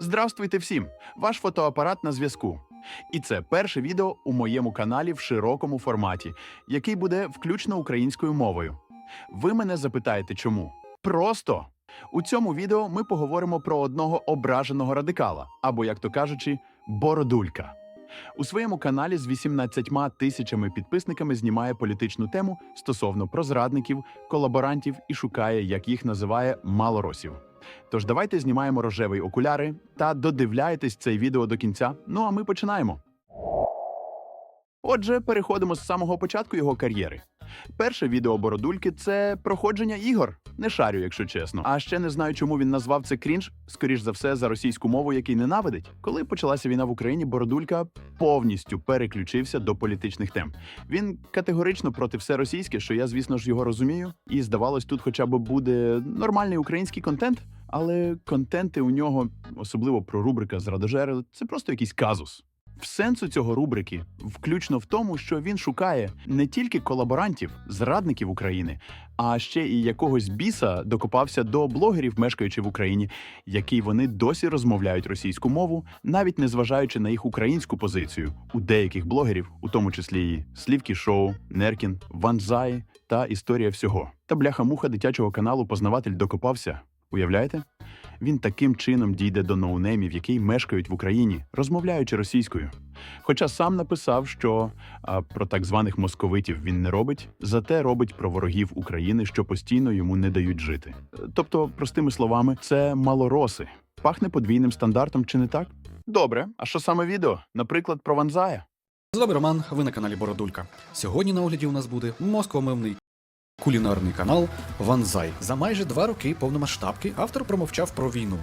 Здравствуйте всім! Ваш фотоапарат на зв'язку. І це перше відео у моєму каналі в широкому форматі, який буде включно українською мовою. Ви мене запитаєте, чому? Просто у цьому відео ми поговоримо про одного ображеного радикала, або, як то кажучи, бородулька. У своєму каналі з 18 тисячами підписниками знімає політичну тему стосовно прозрадників, колаборантів і шукає, як їх називає, малоросів. Тож давайте знімаємо рожеві окуляри та додивляйтесь це відео до кінця. Ну а ми починаємо. Отже, переходимо з самого початку його кар'єри. Перше відео Бородульки це проходження ігор. Не шарю, якщо чесно. А ще не знаю, чому він назвав це крінж, скоріш за все, за російську мову, який ненавидить. Коли почалася війна в Україні, Бородулька повністю переключився до політичних тем. Він категорично проти все російське, що я, звісно ж, його розумію. І здавалось, тут хоча б буде нормальний український контент. Але контенти у нього, особливо про рубрика Зрадожери, це просто якийсь казус. В сенсу цього рубрики включно в тому, що він шукає не тільки колаборантів, зрадників України, а ще і якогось біса докопався до блогерів, мешкаючи в Україні, які вони досі розмовляють російську мову, навіть не зважаючи на їх українську позицію у деяких блогерів, у тому числі і Слівкі Шоу, Неркін, Ванзай та історія всього. Та бляха-муха дитячого каналу Познаватель докопався. Уявляєте? Він таким чином дійде до ноунеймів, які мешкають в Україні, розмовляючи російською. Хоча сам написав, що а, про так званих московитів він не робить, зате робить про ворогів України, що постійно йому не дають жити. Тобто, простими словами, це малороси. Пахне подвійним стандартом, чи не так? Добре, а що саме відео? Наприклад, про Ванзая. З вами Роман, ви на каналі Бородулька. Сьогодні на огляді у нас буде москомовний кулінарний канал Ванзай. За майже два роки повномасштабки автор промовчав про війну.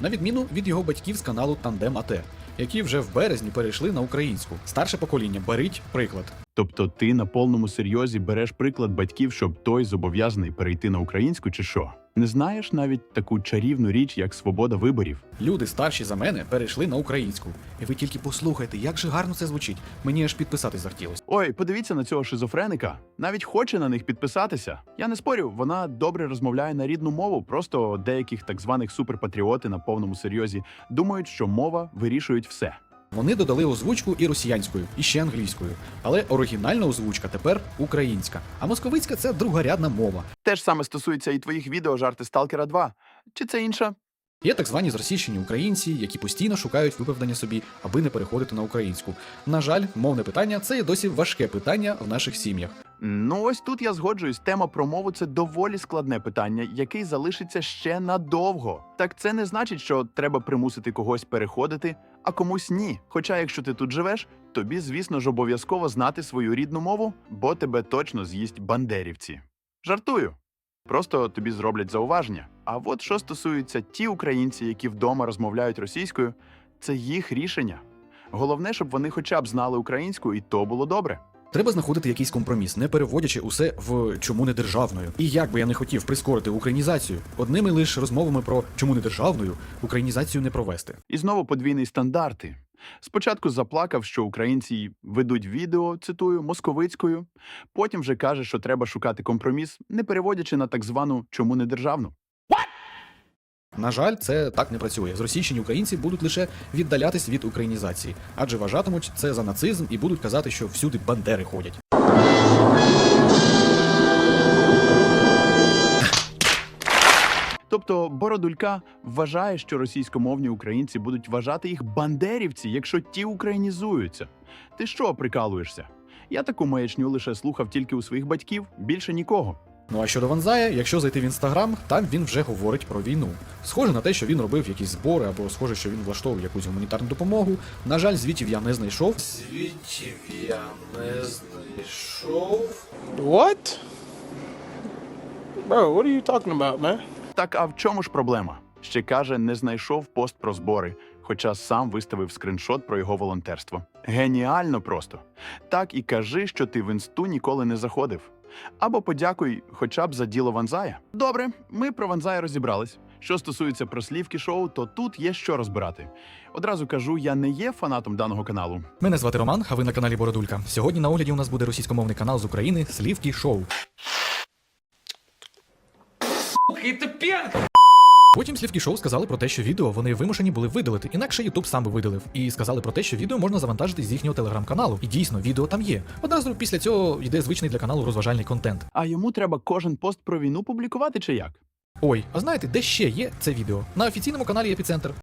На відміну від його батьків з каналу Тандем АТ, які вже в березні перейшли на українську. Старше покоління беріть приклад. Тобто, ти на повному серйозі береш приклад батьків, щоб той зобов'язаний перейти на українську, чи що? Не знаєш навіть таку чарівну річ, як свобода виборів. Люди старші за мене перейшли на українську. І ви тільки послухайте, як же гарно це звучить. Мені аж підписатись захотілося. Ой, подивіться на цього шизофреника. Навіть хоче на них підписатися. Я не спорю, вона добре розмовляє на рідну мову. Просто деяких так званих суперпатріоти на повному серйозі думають, що мова вирішують все. Вони додали озвучку і росіянською, і ще англійською. Але оригінальна озвучка тепер українська. А московицька це другорядна мова. Те ж саме стосується і твоїх відео жарти Сталкера 2. Чи це інша? Є так звані зросійщені українці, які постійно шукають виправдання собі, аби не переходити на українську. На жаль, мовне питання це є досі важке питання в наших сім'ях. Ну ось тут я згоджуюсь. Тема про мову це доволі складне питання, який залишиться ще надовго. Так це не значить, що треба примусити когось переходити, а комусь ні. Хоча, якщо ти тут живеш, тобі, звісно ж, обов'язково знати свою рідну мову, бо тебе точно з'їсть бандерівці. Жартую. Просто тобі зроблять зауваження. А от що стосується ті українці, які вдома розмовляють російською, це їх рішення. Головне, щоб вони хоча б знали українську, і то було добре. Треба знаходити якийсь компроміс, не переводячи усе в чому не державною. І як би я не хотів прискорити українізацію, одними лише розмовами про чому не державною українізацію не провести. І знову подвійні стандарти. Спочатку заплакав, що українці ведуть відео, цитую, московицькою. Потім вже каже, що треба шукати компроміс, не переводячи на так звану чому не державну. На жаль, це так не працює. Зросійщені українці будуть лише віддалятись від українізації, адже вважатимуть це за нацизм і будуть казати, що всюди бандери ходять. Тобто Бородулька вважає, що російськомовні українці будуть вважати їх бандерівці, якщо ті українізуються. Ти що прикалуєшся? Я таку маячню лише слухав тільки у своїх батьків, більше нікого. Ну а щодо Ванзая, якщо зайти в інстаграм, там він вже говорить про війну. Схоже на те, що він робив якісь збори, або схоже, що він влаштовував якусь гуманітарну допомогу. На жаль, звітів я не знайшов. Звідтів я не знайшов. What? Bro, what are you talking about, man? Так, а в чому ж проблема? Ще каже, не знайшов пост про збори, хоча сам виставив скриншот про його волонтерство. Геніально просто. Так і кажи, що ти в інсту ніколи не заходив. Або подякуй хоча б за діло Ванзая. Добре, ми про Ванзая розібрались. Що стосується прослівки шоу, то тут є що розбирати. Одразу кажу, я не є фанатом даного каналу. Мене звати Роман, а ви на каналі Бородулька. Сьогодні на огляді у нас буде російськомовний канал з України Слівки Шоу. Сука, ти п'янка! Потім слівки шоу сказали про те, що відео вони вимушені були видалити, інакше Ютуб сам би видалив. І сказали про те, що відео можна завантажити з їхнього телеграм-каналу. І дійсно, відео там є. Одразу після цього йде звичний для каналу розважальний контент. А йому треба кожен пост про війну публікувати чи як? Ой, а знаєте, де ще є це відео? На офіційному каналі Епіцентр.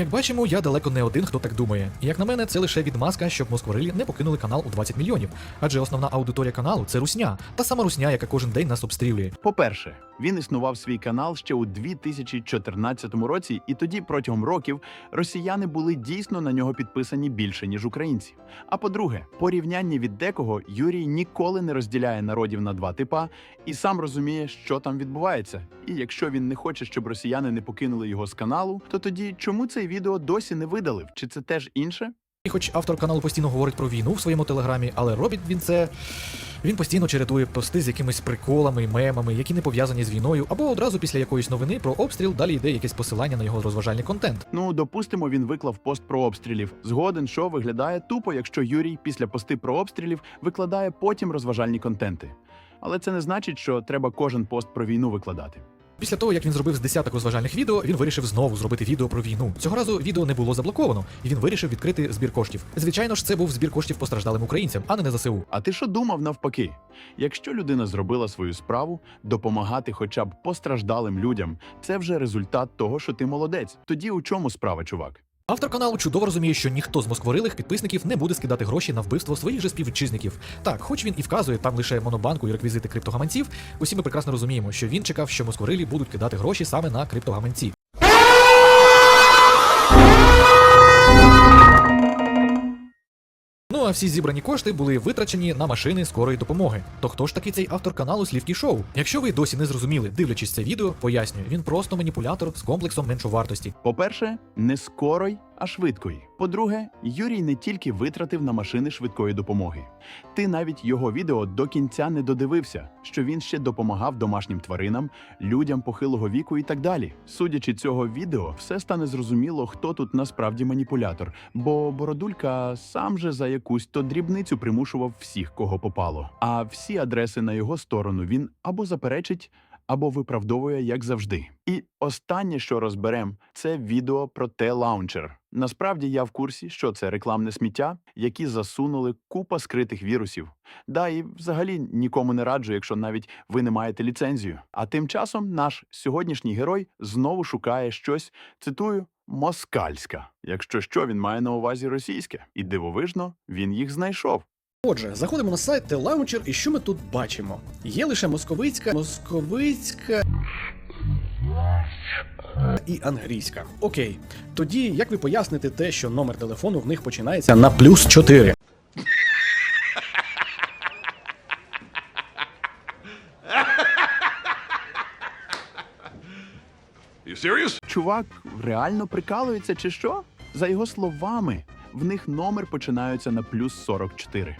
Як бачимо, я далеко не один, хто так думає. І як на мене, це лише відмазка, щоб москворилі не покинули канал у 20 мільйонів. Адже основна аудиторія каналу це русня, та сама русня, яка кожен день нас обстрілює. По-перше, він існував свій канал ще у 2014 році, і тоді протягом років росіяни були дійсно на нього підписані більше ніж українці. А по-друге, порівняння від декого Юрій ніколи не розділяє народів на два типа і сам розуміє, що там відбувається. І якщо він не хоче, щоб росіяни не покинули його з каналу, то тоді чому цей відео досі не видалив? Чи це теж інше? І хоч автор каналу постійно говорить про війну в своєму телеграмі, але робить він це. Він постійно чередує пости з якимись приколами, мемами, які не пов'язані з війною, або одразу після якоїсь новини про обстріл далі йде якесь посилання на його розважальний контент. Ну, допустимо, він виклав пост про обстрілів. Згоден, що виглядає тупо, якщо Юрій після пости про обстрілів викладає потім розважальні контенти. Але це не значить, що треба кожен пост про війну викладати. Після того, як він зробив з десяток розважальних відео, він вирішив знову зробити відео про війну. Цього разу відео не було заблоковано, і він вирішив відкрити збір коштів. Звичайно ж, це був збір коштів постраждалим українцям, а не на ЗСУ. А ти що думав навпаки? Якщо людина зробила свою справу, допомагати хоча б постраждалим людям це вже результат того, що ти молодець. Тоді у чому справа, чувак? Автор каналу чудово розуміє, що ніхто з москворилих підписників не буде скидати гроші на вбивство своїх же співвітчизників. Так, хоч він і вказує там лише монобанку і реквізити криптогаманців, усі ми прекрасно розуміємо, що він чекав, що москворилі будуть кидати гроші саме на криптогаманці. А всі зібрані кошти були витрачені на машини скорої допомоги. То хто ж такий цей автор каналу Слівкі Шоу? Якщо ви досі не зрозуміли, дивлячись це відео, пояснюю, він просто маніпулятор з комплексом меншовартості. По-перше, не скорой, а швидкої. По-друге, Юрій не тільки витратив на машини швидкої допомоги. Ти навіть його відео до кінця не додивився, що він ще допомагав домашнім тваринам, людям похилого віку і так далі. Судячи цього відео, все стане зрозуміло, хто тут насправді маніпулятор, бо Бородулька сам же за якусь то дрібницю примушував всіх, кого попало. А всі адреси на його сторону він або заперечить, або виправдовує, як завжди. І останнє, що розберем, це відео про Т-лаунчер. Насправді я в курсі, що це рекламне сміття, які засунули купа скритих вірусів. Да, і взагалі нікому не раджу, якщо навіть ви не маєте ліцензію. А тим часом наш сьогоднішній герой знову шукає щось, цитую, москальська. Якщо що, він має на увазі російське. І дивовижно, він їх знайшов. Отже, заходимо на сайт T-Launcher, і що ми тут бачимо? Є лише московицька, московицька і англійська. Окей. Тоді як ви поясните те, що номер телефону в них починається на плюс 4? You serious? Чувак реально прикалується чи що? За його словами, в них номер починаються на плюс 44.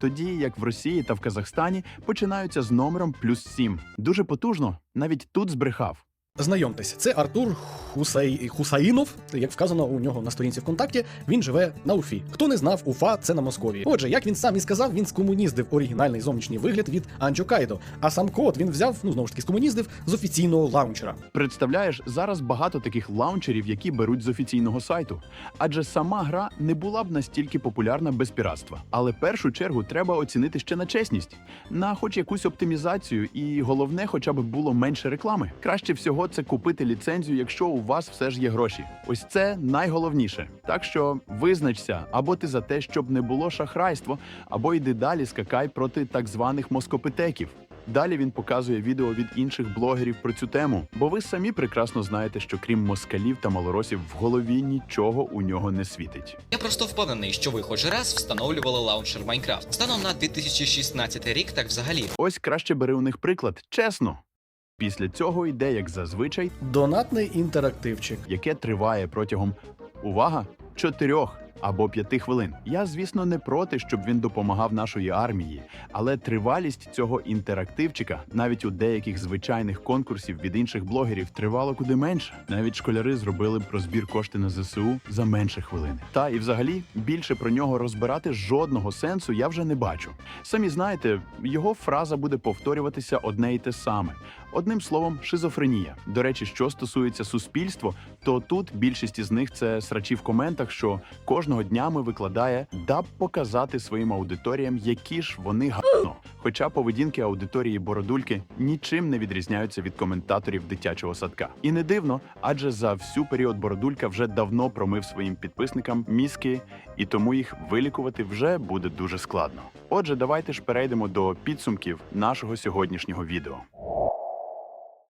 Тоді, як в Росії та в Казахстані, починаються з номером плюс 7. Дуже потужно, навіть тут збрехав. Знайомтесь, це Артур Хусей... Хусаїнов. Як вказано у нього на сторінці ВКонтакті, він живе на Уфі. Хто не знав, Уфа це на Московії. Отже, як він сам і сказав, він скомуніздив оригінальний зовнішній вигляд від Анджо Кайдо. А сам код він взяв, ну знову ж таки, скомуніздив з офіційного лаунчера. Представляєш, зараз багато таких лаунчерів, які беруть з офіційного сайту. Адже сама гра не була б настільки популярна без піратства. Але першу чергу треба оцінити ще на чесність, на хоч якусь оптимізацію, і головне, хоча б було менше реклами. Краще всього це купити ліцензію, якщо у вас все ж є гроші. Ось це найголовніше. Так що визначся, або ти за те, щоб не було шахрайство, або йди далі, скакай проти так званих москопитеків. Далі він показує відео від інших блогерів про цю тему, бо ви самі прекрасно знаєте, що крім москалів та малоросів в голові нічого у нього не світить. Я просто впевнений, що ви хоч раз встановлювали лаунчер Майнкрафт. Станом на 2016 рік, так взагалі. Ось краще бери у них приклад, чесно. Після цього йде, як зазвичай, Донатний інтерактивчик. яке триває протягом увага чотирьох або 5 хвилин. Я, звісно, не проти, щоб він допомагав нашої армії, але тривалість цього інтерактивчика навіть у деяких звичайних конкурсів від інших блогерів тривало куди менше. Навіть школяри зробили б про збір кошти на ЗСУ за менше хвилини. Та і взагалі більше про нього розбирати жодного сенсу я вже не бачу. Самі знаєте, його фраза буде повторюватися одне й те саме. Одним словом, шизофренія. До речі, що стосується суспільства, то тут більшість із них це срачі в коментах, що кожного днями викладає, даб показати своїм аудиторіям, які ж вони гавно. Хоча поведінки аудиторії Бородульки нічим не відрізняються від коментаторів дитячого садка. І не дивно, адже за всю період Бородулька вже давно промив своїм підписникам мізки, і тому їх вилікувати вже буде дуже складно. Отже, давайте ж перейдемо до підсумків нашого сьогоднішнього відео.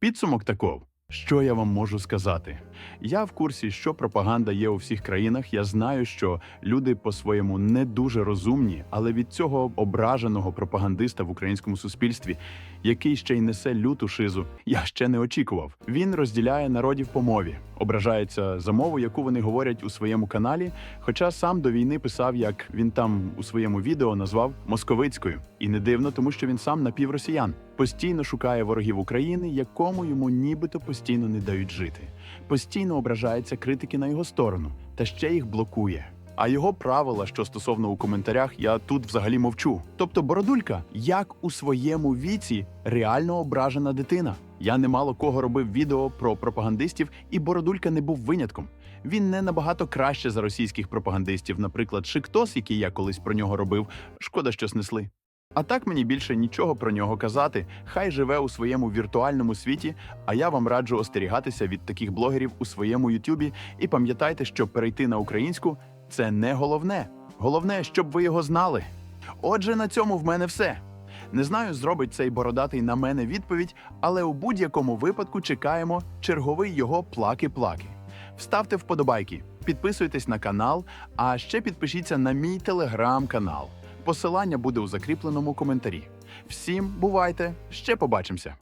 Підсумок таков. Що я вам можу сказати? Я в курсі, що пропаганда є у всіх країнах. Я знаю, що люди по-своєму не дуже розумні, але від цього ображеного пропагандиста в українському суспільстві, який ще й несе люту шизу, я ще не очікував. Він розділяє народів по мові, ображається за мову, яку вони говорять у своєму каналі. Хоча сам до війни писав, як він там у своєму відео назвав московицькою, і не дивно, тому що він сам напівросіян. Постійно шукає ворогів України, якому йому нібито постійно не дають жити. Постійно ображається критики на його сторону, та ще їх блокує. А його правила, що стосовно у коментарях, я тут взагалі мовчу. Тобто, Бородулька, як у своєму віці реально ображена дитина. Я немало кого робив відео про пропагандистів, і Бородулька не був винятком. Він не набагато краще за російських пропагандистів, наприклад, Шиктос, який я колись про нього робив. Шкода, що снесли. А так мені більше нічого про нього казати. Хай живе у своєму віртуальному світі. А я вам раджу остерігатися від таких блогерів у своєму Ютубі. І пам'ятайте, що перейти на українську це не головне. Головне, щоб ви його знали. Отже, на цьому в мене все. Не знаю, зробить цей бородатий на мене відповідь, але у будь-якому випадку чекаємо черговий його плаки-плаки. Вставте вподобайки, підписуйтесь на канал, а ще підпишіться на мій телеграм-канал. Посилання буде у закріпленому коментарі. Всім бувайте! Ще побачимося!